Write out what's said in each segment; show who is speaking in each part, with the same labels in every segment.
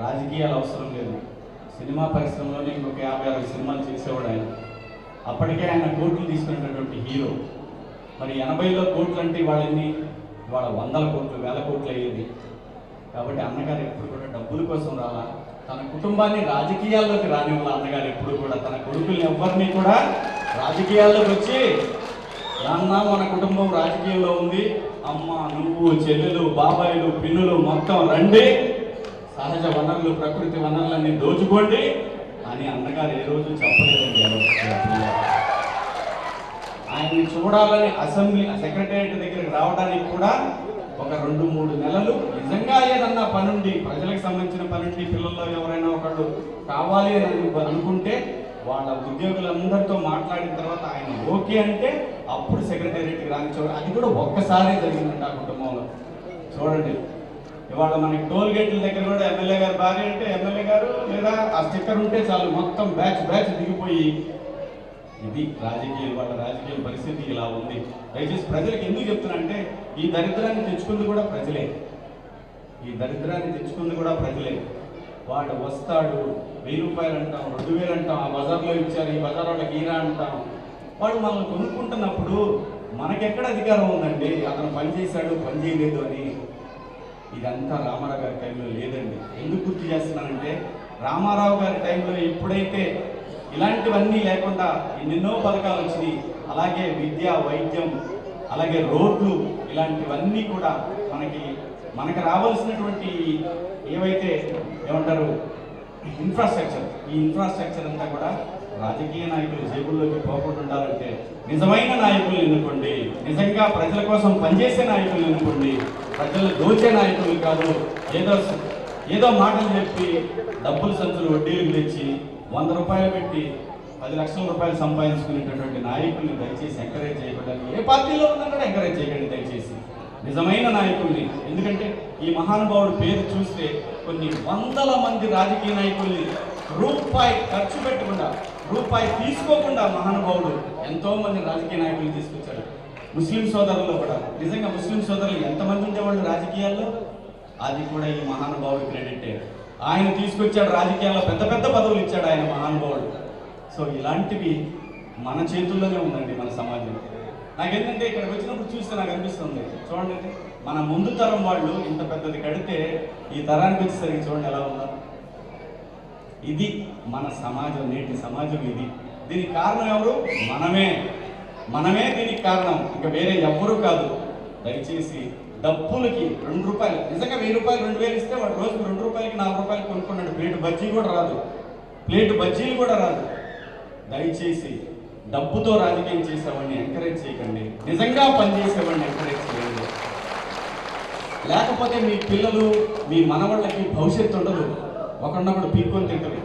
Speaker 1: రాజకీయాలు అవసరం లేదు. సినిమా పరిశ్రమలోనే ఇంకొక యాభై అరవై సినిమాలు చేసేవాడు ఆయన. అప్పటికే ఆయన కోట్లు తీసుకునేటటువంటి హీరో. మరి ఎనభైలో కోట్లు అంటే వాళ్ళని వాళ్ళ వందల కోట్లు వేల కోట్లు అయ్యేది. కాబట్టి అన్నగారు ఎప్పుడు కూడా డబ్బుల కోసం రాలా. తన కుటుంబాన్ని రాజకీయాల్లోకి రానివ్వాలి అన్నగారు ఎప్పుడు కూడా. తన కొడుకుల్ని ఎవరిని కూడా రాజకీయాల్లోకి వచ్చి నాన్న మన కుటుంబం రాజకీయంలో ఉంది. అమ్మ నువ్వు చెల్లెలు బాబాయిలు పిన్నులు మొత్తం రండి. సహజ వనరులు ప్రకృతి వనరులన్నీ దోచుకోండి. అని అన్నగారు ఏ రోజు చెప్పలేదండి ఆయన్ని చూడాలని అసెంబ్లీ సెక్రటేరియట్ దగ్గరికి రావడానికి కూడా ఒక రెండు మూడు నెలలు నిజంగా ఏదన్నా పనుండి ప్రజలకు సంబంధించిన పనుండి పిల్లల్లో ఎవరైనా ఒకళ్ళు కావాలి అని అనుకుంటే వాళ్ళ ఉద్యోగులందరితో మాట్లాడిన తర్వాత ఆయన ఓకే అంటే అప్పుడు సెక్రటేరియట్కి రానిచ్చేవాడు అది కూడా ఒక్కసారే జరిగిందంట ఆ కుటుంబంలో. చూడండి. ఇవాళ మనకి టోల్ గేట్ల దగ్గర కూడా ఎమ్మెల్యే గారు భార్య అంటే ఎమ్మెల్యే గారు లేదా ఆ స్టిక్కర్ ఉంటే చాలు మొత్తం బ్యాచ్ బ్యాచ్ దిగిపోయి ఇది రాజకీయ వాళ్ళ రాజకీయ పరిస్థితి ఇలా ఉంది. దయచేసి ప్రజలకు ఎందుకు చెప్తున్నా అంటే ఈ దరిద్రాన్ని తెచ్చుకుంది కూడా ప్రజలే. ఈ దరిద్రాన్ని తెచ్చుకుంది కూడా ప్రజలే. వాడు వస్తాడు వెయ్యి రూపాయలు అంటాం రెండు వేలు అంటాం ఆ బజార్లో ఇచ్చారు ఈ బజార్ వాళ్ళకి ఈరా అంటాం. వాడు మనల్ని కొనుక్కుంటున్నప్పుడు మనకెక్కడ అధికారం ఉందండి? అతను పని చేశాడు పని చేయలేదు అని. ఇదంతా రామారావు గారి టైంలో లేదండి. ఎందుకు గుర్తు చేస్తున్నానంటే రామారావు గారి టైంలో ఎప్పుడైతే ఇలాంటివన్నీ లేకుండా ఎన్నెన్నో పథకాలు వచ్చినాయి అలాగే విద్య వైద్యం అలాగే రోడ్లు ఇలాంటివన్నీ కూడా మనకి మనకు రావాల్సినటువంటి ఏవైతే ఏమంటారు ఇన్ఫ్రాస్ట్రక్చర్ ఈ ఇన్ఫ్రాస్ట్రక్చర్ అంతా కూడా రాజకీయ నాయకులు జేబుల్లోకి పోకుండా ఉండాలంటే నిజమైన నాయకులు ఎన్నుకోండి. నిజంగా ప్రజల కోసం పనిచేసే నాయకులు ఎన్నుకోండి. ప్రజలు దోచే నాయకులు కాదు. ఏదో ఏదో మాటలు చెప్పి డబ్బులు సంచులు వడ్డీలు తెచ్చి వంద రూపాయలు పెట్టి పది లక్షల రూపాయలు సంపాదించుకునేటటువంటి నాయకుల్ని దయచేసి ఎంకరేజ్ చేయకూడదు ఏ పార్టీలో ఉన్నా కూడా ఎంకరేజ్ చేయకండి దయచేసి. నిజమైన నాయకుల్ని. ఎందుకంటే ఈ మహానుభావుడు పేరు చూస్తే కొన్ని వందల మంది రాజకీయ నాయకుల్ని రూపాయి ఖర్చు పెట్టకుండా రూపాయి తీసుకోకుండా మహానుభావుడు ఎంతో మంది రాజకీయ నాయకులు తీసుకొచ్చాడు. ముస్లిం సోదరులు కూడా. నిజంగా ముస్లిం సోదరులు ఎంతమంది ఉండేవాళ్ళు రాజకీయాల్లో? అది కూడా ఈ మహానుభావుడు క్రెడిటే. ఆయన తీసుకొచ్చాడు రాజకీయాల్లో పెద్ద పెద్ద పదవులు ఇచ్చాడు ఆయన మహానుభావుడు. సో ఇలాంటివి మన చేతుల్లోనే ఉందండి మన నాకేంటంటే ఇక్కడికి వచ్చినప్పుడు చూస్తే నాకు అనిపిస్తుంది. చూడండి మన ముందు తరం వాళ్ళు ఇంత పెద్దది కడితే ఈ తరానికి వచ్చేసరికి చూడండి ఎలా ఉన్నారు ఇది మన సమాజం నేటి సమాజం ఇది. దీనికి కారణం ఎవరు? మనమే. మనమే దీనికి కారణం. ఇంకా వేరే ఎవ్వరూ కాదు. దయచేసి డబ్బులకి రెండు రూపాయలు నిజంగా వెయ్యి రూపాయలు రెండు వేలు ఇస్తే వాడు రోజుకు రెండు రూపాయలకి నాలుగు రూపాయలు కొనుక్కున్నాడు. ప్లేట్ బజ్జీ కూడా రాదు. ప్లేట్ బజ్జీలు కూడా రాదు. దయచేసి డబ్బుతో రాజకీయం చేసేవాడిని ఎంకరేజ్ చేయకండి. నిజంగా పనిచేసేవాడిని ఎంకరేజ్ చేయండి. లేకపోతే మీ పిల్లలు మీ మనవాళ్ళకి భవిష్యత్తు ఉండదు. ఒకరినొకడు పీక్కొని తింటారు.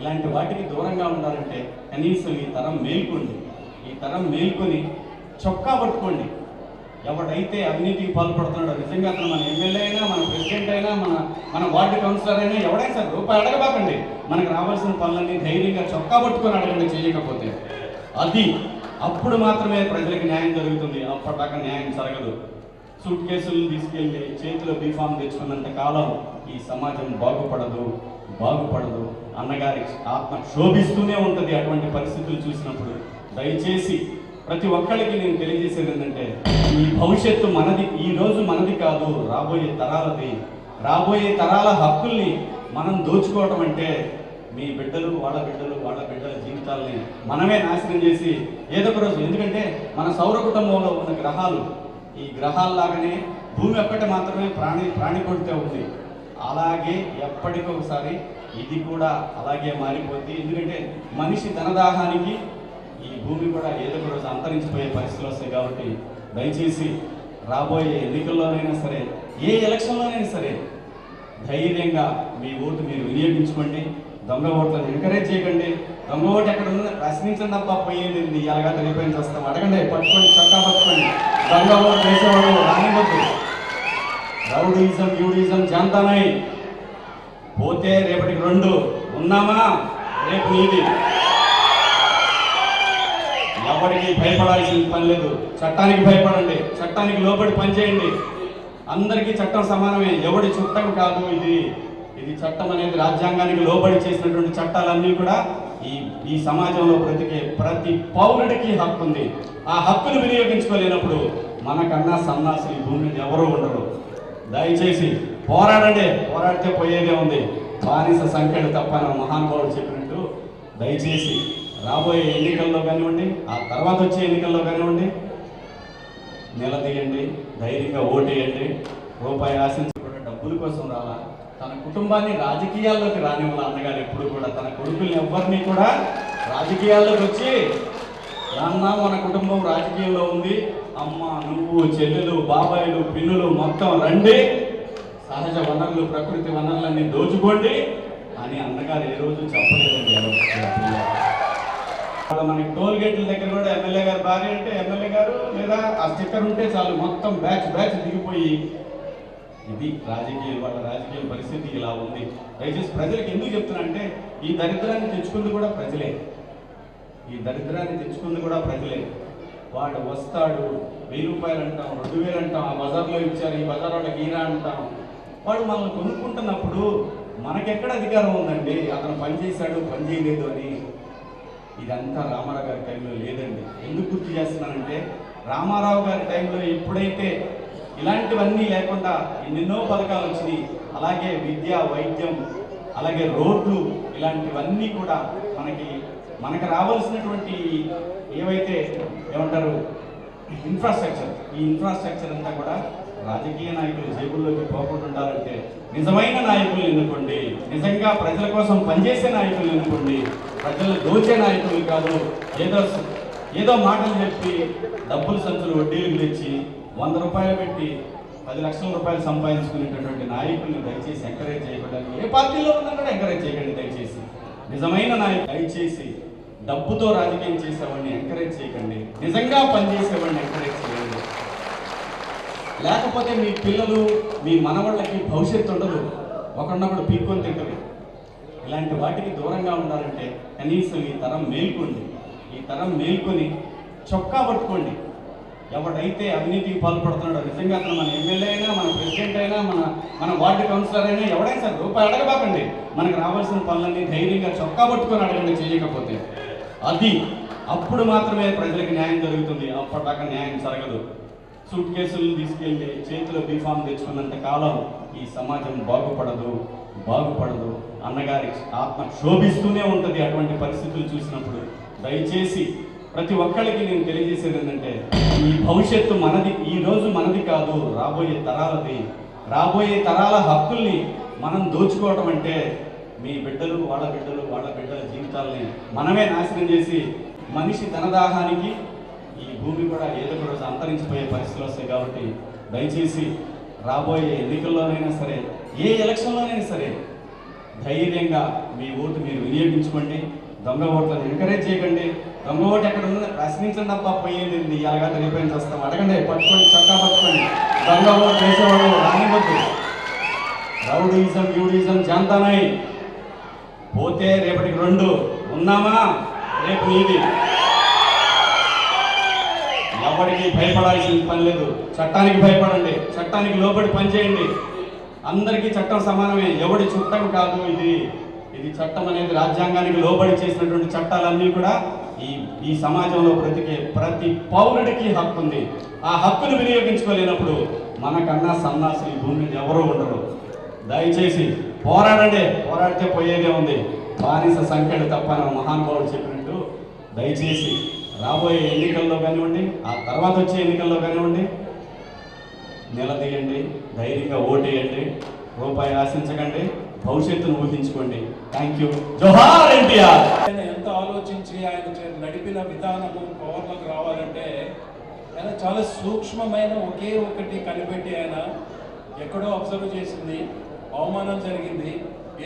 Speaker 1: ఇలాంటి వాటికి దూరంగా ఉండాలంటే కనీసం ఈ తరం మేల్కోండి. ఈ తరం మేల్కొని చొక్కా పట్టుకోండి. ఎవడైతే అవినీతికి పాల్పడుతున్నాడో నిజంగా అతను మన ఎమ్మెల్యే అయినా మన ప్రెసిడెంట్ అయినా మన మన వార్డు కౌన్సిలర్ అయినా ఎవడైనా సరే రూపాయి అడగబాకండి. మనకు రావాల్సిన పనులన్నీ ధైర్యంగా చొక్కా పట్టుకొని అడగండి చేయకపోతే. అది అప్పుడు మాత్రమే ప్రజలకు న్యాయం జరుగుతుంది. అప్పటిదాకా న్యాయం జరగదు. సూట్ కేసులు తీసుకెళ్ళి చేతిలో బీఫామ్ తెచ్చుకున్నంత కాలం ఈ సమాజం బాగుపడదు బాగుపడదు అన్నగారి ఆత్మ శోభిస్తూనే ఉంటుంది అటువంటి పరిస్థితులు చూసినప్పుడు. దయచేసి ప్రతి ఒక్కరికి నేను తెలియజేసేది ఏంటంటే ఈ భవిష్యత్తు మనది ఈ రోజు మనది కాదు రాబోయే తరాలది. రాబోయే తరాల హక్కుల్ని మనం దోచుకోవటం అంటే మీ బిడ్డలు వాళ్ళ బిడ్డలు వాళ్ళ బిడ్డల జీవితాలని మనమే నాశనం చేసి ఏదో ఒక రోజు ఎందుకంటే మన సౌర కుటుంబంలో ఉన్న గ్రహాలు ఈ గ్రహాల్లాగానే భూమి ఒక్కటి మాత్రమే ప్రాణి ప్రాణికొడితే ఉంది. అలాగే ఎప్పటికొకసారి ఇది కూడా అలాగే మారిపోద్ది. ఎందుకంటే మనిషి ధనదాహానికి ఈ భూమి కూడా ఏదో ఒక రోజు అంతరించిపోయే పరిస్థితులు వస్తాయి కాబట్టి దయచేసి రాబోయే ఎన్నికల్లోనైనా సరే ఏ ఎలక్షన్లోనైనా సరే ధైర్యంగా మీ ఓటు మీరు వినియోగించుకోండి. దొంగ ఓట్లను ఎంకరేజ్ చేయకండి. దొంగ ఓటు ఎక్కడ ఉందో ప్రశ్నించండి తప్ప పోయేది ఎలాగా తెలియపోయింది వస్తాం అడగండి పట్టుకోండి చొక్కా పట్టుకోండి. దొంగ ఓటు వేసేవాళ్ళు రానివ్వద్దు. రౌడీజం యూడిజం జంతనై పోతే రేపటికి రెండు. ఉన్నామా? రేపు నీది. ఎవరికి భయపడాల్సిన పని లేదు. చట్టానికి భయపడండి. చట్టానికి లోబడి పనిచేయండి. అందరికీ చట్టం సమానమే. ఎవడి చుట్టం కాదు ఇది. ఇది చట్టం అనేది రాజ్యాంగానికి లోబడి చేసినటువంటి చట్టాలన్నీ కూడా ఈ ఈ సమాజంలో బ్రతికే ప్రతి పౌరుడికి హక్కు ఉంది. ఆ హక్కును వినియోగించుకోలేనప్పుడు మనకన్నా సన్నాసులు ఈ భూమి మీద ఎవరూ ఉండరు. దయచేసి పోరాడండి. పోరాడితే పోయేదే ఉంది. బానిస సంఖ్యలు తప్ప మహానుభావుడు చెప్పినట్టు దయచేసి రాబోయే ఎన్నికల్లో కానివ్వండి ఆ తర్వాత వచ్చే ఎన్నికల్లో కానివ్వండి నిలదీయండి ధైర్యంగా ఓటేయండి. రూపాయి ఆశించి కూడా డబ్బుల కోసం రాలా. తన కుటుంబాన్ని రాజకీయాల్లోకి రానివ్వాలి అన్నగారు ఎప్పుడు కూడా. తన కొడుకుల్ని ఎవరిని కూడా రాజకీయాల్లోకి వచ్చి నాన్న మన కుటుంబం రాజకీయంలో ఉంది. అమ్మ నువ్వు చెల్లెలు బాబాయిలు పిన్నులు మొత్తం రండి. సహజ వనరులు ప్రకృతి వనరులన్నీ దోచుకోండి. అని అన్నగారు ఏ రోజు చెప్పలేదండి మనకి టోల్ గేట్ల దగ్గర కూడా ఎమ్మెల్యే గారు భార్య అంటే ఎమ్మెల్యే గారు లేదా ఆ స్టిక్కర్ ఉంటే చాలు మొత్తం బ్యాచ్ బ్యాచ్ దిగిపోయి ఇది రాజకీయ వాళ్ళ రాజకీయ పరిస్థితి ఇలా ఉంది. దయచేసి ప్రజలకు ఎందుకు చెప్తున్నా అంటే ఈ దరిద్రాన్ని తెచ్చుకుంది కూడా ప్రజలే. ఈ దరిద్రాన్ని తెచ్చుకుంది కూడా ప్రజలే. వాడు వస్తాడు వెయ్యి రూపాయలు అంటాం రెండు వేలు అంటాం ఆ బజార్లో ఇచ్చారు ఈ బజార్ వాళ్ళకి ఈరా అంటాం. వాడు మనల్ని కొనుక్కుంటున్నప్పుడు మనకెక్కడ అధికారం ఉందండి? అతను పని చేశాడు పని చేయలేదు అని. ఇదంతా రామారావు గారి టైంలో లేదండి. ఎందుకు గుర్తు చేస్తున్నానంటే రామారావు గారి టైంలో ఎప్పుడైతే ఇలాంటివన్నీ లేకుండా ఎన్నెన్నో పథకాలు వచ్చినాయి. అలాగే విద్య వైద్యం అలాగే రోడ్లు ఇలాంటివన్నీ కూడా మనకి మనకు రావాల్సినటువంటి ఏవైతే ఏమంటారు ఇన్ఫ్రాస్ట్రక్చర్ ఈ ఇన్ఫ్రాస్ట్రక్చర్ అంతా కూడా రాజకీయ నాయకులు జేబుల్లోకి పోకుండా ఉండాలంటే నిజమైన నాయకులు ఎన్నుకోండి నిజంగా ప్రజల కోసం పనిచేసే నాయకులు ఎన్నుకోండి ప్రజలు దోచే నాయకులు కాదు. ఏదో ఏదో మాటలు చెప్పి డబ్బులు సంచులు వడ్డీలు తెచ్చి వంద రూపాయలు పెట్టి పది లక్షల రూపాయలు సంపాదించుకునేటటువంటి నాయకుల్ని దయచేసి ఎంకరేజ్ చేయకూడదు ఏ పార్టీలో ఉన్నా కూడా ఎంకరేజ్ చేయకండి దయచేసి. నిజమైన నాయకులు దయచేసి డబ్బుతో రాజకీయం చేసేవాడిని ఎంకరేజ్ చేయకండి. నిజంగా పనిచేసేవాడిని ఎంకరేజ్ చేయండి. లేకపోతే మీ పిల్లలు మీ మనవాళ్ళకి భవిష్యత్తు ఉండదు. ఒకరినొకడు పీక్కొని తింటుంది ఇలాంటి వాటికి దూరంగా ఉండాలంటే కనీసం ఈ తరం మేల్కోండి. ఈ తరం మేల్కొని చొక్కా పట్టుకోండి. ఎవడైతే అవినీతికి పాల్పడుతున్నాడో నిజంగా అతను మన ఎమ్మెల్యే అయినా మన ప్రెసిడెంట్ అయినా మన మన వార్డు కౌన్సిలర్ అయినా ఎవడైనా సరే రూపాయి అడగబాకండి. మనకు రావాల్సిన పనులన్నీ ధైర్యంగా చొక్కా పట్టుకొని అడగండి చేయకపోతే. అది అప్పుడు మాత్రమే ప్రజలకు న్యాయం జరుగుతుంది. అప్పటిదాకా న్యాయం జరగదు. సూట్ కేసులను తీసుకెళ్ళి చేతిలో బీఫామ్ తెచ్చుకున్నంత కాలం ఈ సమాజం బాగుపడదు బాగుపడదు అన్నగారి ఆత్మ క్షోభిస్తూనే ఉంటుంది అటువంటి పరిస్థితులు చూసినప్పుడు. దయచేసి ప్రతి ఒక్కరికి నేను తెలియజేసేది ఏంటంటే ఈ భవిష్యత్తు మనది ఈ రోజు మనది కాదు. రాబోయే తరాలది. రాబోయే తరాల హక్కుల్ని మనం దోచుకోవటం అంటే మీ బిడ్డలు వాళ్ళ బిడ్డలు వాళ్ళ బిడ్డల జీవితాలని మనమే నాశనం చేసి మనిషి ధనదాహానికి ఈ భూమి కూడా ఏదో ఒక రోజు అంతరించిపోయే పరిస్థితులు వస్తాయి కాబట్టి దయచేసి రాబోయే ఎన్నికల్లోనైనా సరే ఏ ఎలక్షన్లోనైనా సరే ధైర్యంగా మీ ఓటు మీరు వినియోగించుకోండి. దొంగ ఓట్లను ఎంకరేజ్ చేయకండి. దొంగ ఓటు ఎక్కడ ఉందో ప్రశ్నించండి తప్ప పోయేది ఏంది? ఇలాగా రేపేం వస్తాం అడగండి పట్టుకోండి చొక్కా పట్టుకోండి. దొంగ చేసేవాడు వేసేవాడు రౌడీజం యూడిజం జంతనాయి పోతే రేపటికి రెండు. ఉన్నామా? రేపు నీది. ఎవరికి భయపడాల్సిన పని లేదు. చట్టానికి భయపడండి. చట్టానికి లోబడి పనిచేయండి. అందరికీ చట్టం సమానమే. ఎవడి చుట్టం కాదు ఇది. ఇది చట్టం అనేది రాజ్యాంగానికి లోబడి చేసినటువంటి చట్టాలన్నీ కూడా ఈ ఈ సమాజంలో బ్రతికే ప్రతి పౌరుడికి హక్కు ఉంది. ఆ హక్కును వినియోగించుకోలేనప్పుడు మనకన్నా సన్నాసులు ఈ భూమి మీద ఎవరూ ఉండరు. దయచేసి పోరాడండి. పోరాడితే పోయేదే ఉంది. బానిస సంఖ్యలు తప్ప నా మహానుభావుడు చెప్పినట్టు దయచేసి రాబోయే ఎన్నికల్లో కానివ్వండి ఆ తర్వాత వచ్చే ఎన్నికల్లో కానివ్వండి నిలదీయండి ధైర్యంగా ఓటేయండి రూపాయి ఆశించకండి భవిష్యత్తును ఊహించుకోండి. Thank you. జోహార్ ఎన్టీఆర్!
Speaker 2: ఎంత ఆలోచించి ఆయన నడిపిన విధానము పవర్లోకి రావాలంటే ఆయన చాలా సూక్ష్మమైన ఒకే ఒకటి కనిపెట్టి ఆయన ఎక్కడో అబ్జర్వ్ చేసింది. అవమానం జరిగింది.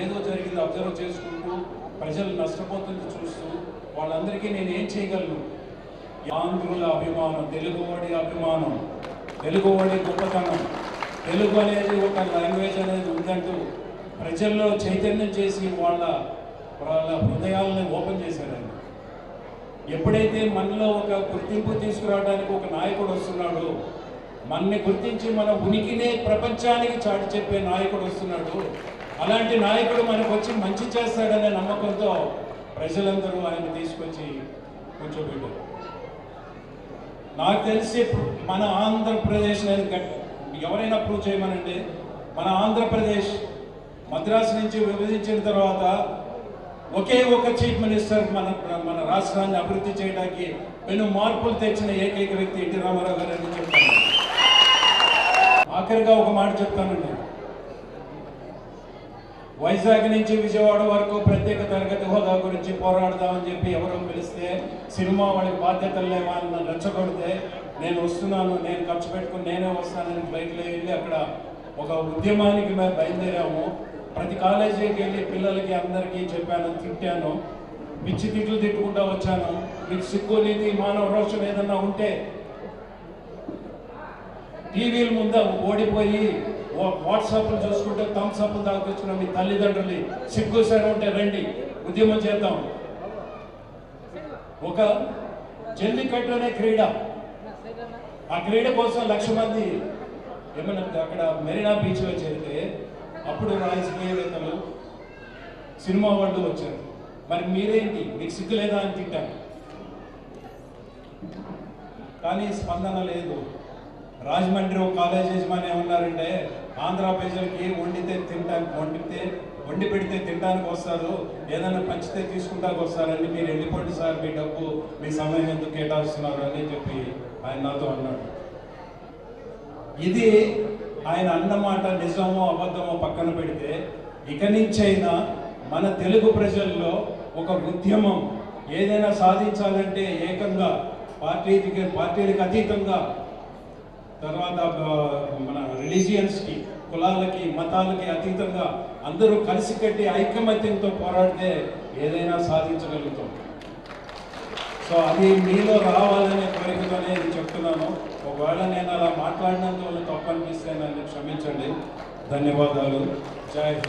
Speaker 2: ఏదో జరిగింది అబ్జర్వ్ చేసుకుంటూ ప్రజలు నష్టపోతుంది చూస్తూ వాళ్ళందరికీ నేను ఏం చేయగలను? ఆంధ్రుల అభిమానం తెలుగువాడి అభిమానం తెలుగువాడి గొప్పతనం తెలుగు అనేది ఒక లాంగ్వేజ్ అనేది ఉందంటూ ప్రజల్లో చైతన్యం చేసి వాళ్ళ వాళ్ళ హృదయాలను ఓపెన్ చేశారండి ఎప్పుడైతే మనలో ఒక గుర్తింపు తీసుకురావడానికి ఒక నాయకుడు వస్తున్నాడు మనని గుర్తించి మన ఉనికినే ప్రపంచానికి చాటి చెప్పే నాయకుడు వస్తున్నాడు అలాంటి నాయకుడు మనకు వచ్చి మంచి చేస్తాడనే నమ్మకంతో ప్రజలందరూ ఆయన తీసుకొచ్చి కూర్చోబెట్టారు. నాకు తెలిసి మన ఆంధ్రప్రదేశ్ ఎవరైనా ప్రూవ్ చేయమనండి. మన ఆంధ్రప్రదేశ్ మద్రాసు నుంచి విభజించిన తర్వాత ఒకే ఒక చీఫ్ మినిస్టర్ మన మన రాష్ట్రాన్ని అభివృద్ధి చేయడానికి నేను మార్పులు తెచ్చిన ఏకైక వ్యక్తి ఎన్టీ రామారావు గారు అని చెప్తాను. ఆఖరిగా ఒక మాట చెప్తానండి. వైజాగ్ నుంచి విజయవాడ వరకు ప్రత్యేక తరగతి హోదా గురించి పోరాడదామని చెప్పి ఎవరో పిలిస్తే సినిమా వాళ్ళకి బాధ్యతలు లేవా అని నన్ను రెచ్చగొడితే నేను వస్తున్నాను నేను ఖర్చు పెట్టుకుని నేనే వస్తానని బయటలో వెళ్ళి అక్కడ ఒక ఉద్యమానికి మేము బయలుదేరాము. ప్రతి కాలేజీకి వెళ్ళి పిల్లలకి అందరికీ చెప్పాను తిట్టాను. పిచ్చి తిట్లు తిట్టుకుంటా వచ్చాను. మీకు సిగ్గు నీతి మానవ రోషం ఏదన్నా ఉంటే టీవీల ముందు ఓడిపోయి వాట్సాప్లు చూసుకుంటే థమ్స్ అప్ దాకొచ్చిన మీ తల్లిదండ్రులు సిగ్గు సరే ఉంటే రండి ఉద్యమం చేద్దాం. ఒక జల్లికట్టు అనే క్రీడ. ఆ క్రీడ కోసం లక్ష మంది ఏమన్నా అక్కడ మెరీనా బీచ్లో చేరితే అప్పుడు రాజకీయవేత్తలు సినిమా వాళ్ళు వచ్చారు. మరి మీరేంటి? మీకు సిగ్గు లేదా అని తిట్టాను కానీ స్పందన లేదు. రాజమండ్రి ఒక కాలేజ్ యజమాని ఏమన్నారంటే ఆంధ్ర ప్రజలకి వండితే తినడానికి వండితే వండి పెడితే తినడానికి వస్తారు ఏదైనా పంచితే తీసుకుంటానికి వస్తారని మీరు వెళ్ళిపోండి సార్ మీ డబ్బు మీ సమయం ఎందుకు కేటాయిస్తున్నారు అని చెప్పి ఆయన నాతో అన్నాడు. ఇది ఆయన అన్నమాట నిజమో అబద్ధమో పక్కన పెడితే ఇక నుంచైనా మన తెలుగు ప్రజల్లో ఒక ఉద్యమం ఏదైనా సాధించాలంటే ఏకంగా పార్టీకి పార్టీలకు అతీతంగా తర్వాత మన రిలీజియన్స్కి కులాలకి మతాలకి అతీతంగా అందరూ కలిసికట్టి ఐకమత్యంతో పోరాడితే ఏదైనా సాధించగలుగుతాం. సో అది మీలో రావాలనే కోరికతోనే ఇది చెప్తున్నాను. ఒకవేళ నేను అలా మాట్లాడినందువల్ల తప్పు అనిపిస్తే నన్ను క్షమించండి. ధన్యవాదాలు. జై